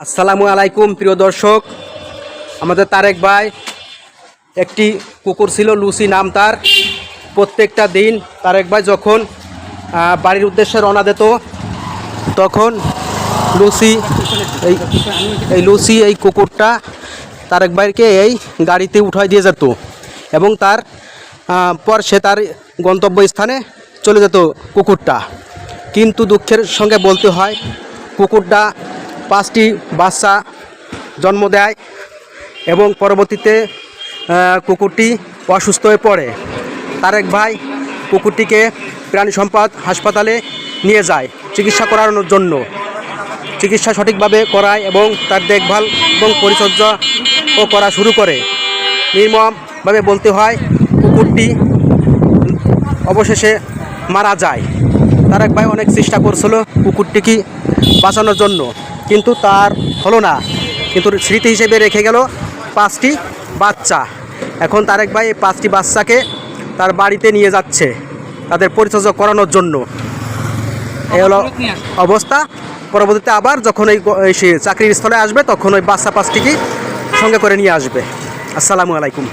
আসসালামু আলাইকুম, প্রিয় দর্শক। আমাদের তারেক ভাই, একটি কুকুর ছিল, লুসি নাম তার। প্রত্যেকটা দিন তারেক ভাই যখন বাড়ির উদ্দেশ্যে রওনা দিত, তখন লুসি এই এই লুসি এই কুকুরটা তারেক ভাইকে এই গাড়িতে উঠাই দিয়ে যেত এবং তার পর সে তার গন্তব্যস্থানে চলে যেত কুকুরটা। কিন্তু দুঃখের সঙ্গে বলতে হয়, কুকুরটা পাঁচটি বাচ্চা জন্ম দেয় এবং পরবর্তীতে কুকুরটি অসুস্থ হয়ে পড়ে। তারেক ভাই কুকুরটিকে প্রাণী সম্পদ হাসপাতালে নিয়ে যায় চিকিৎসা করানোর জন্য। চিকিৎসা সঠিকভাবে করায় এবং তার দেখভাল এবং পরিচর্যা ও করা শুরু করে। নির্মমভাবে বলতে হয়, কুকুরটি অবশেষে মারা যায়। তারেক ভাই অনেক চেষ্টা করছিল কুকুরটিকে বাঁচানোর জন্য। কিন্তু তার হলো না। কিন্তু স্মৃতি হিসেবে রেখে গেল পাঁচটি বাচ্চা। এখন তারেক ভাই এই পাঁচটি বাচ্চাকে তার বাড়িতে নিয়ে যাচ্ছে তাদের পরিচর্যা করানোর জন্য। এই হলো অবস্থা। পরবর্তীতে আবার যখন এই চাকরির স্থলে আসবে তখন ওই বাচ্চা পাঁচটিকে সঙ্গে করে নিয়ে আসবে। আসসালামু আলাইকুম।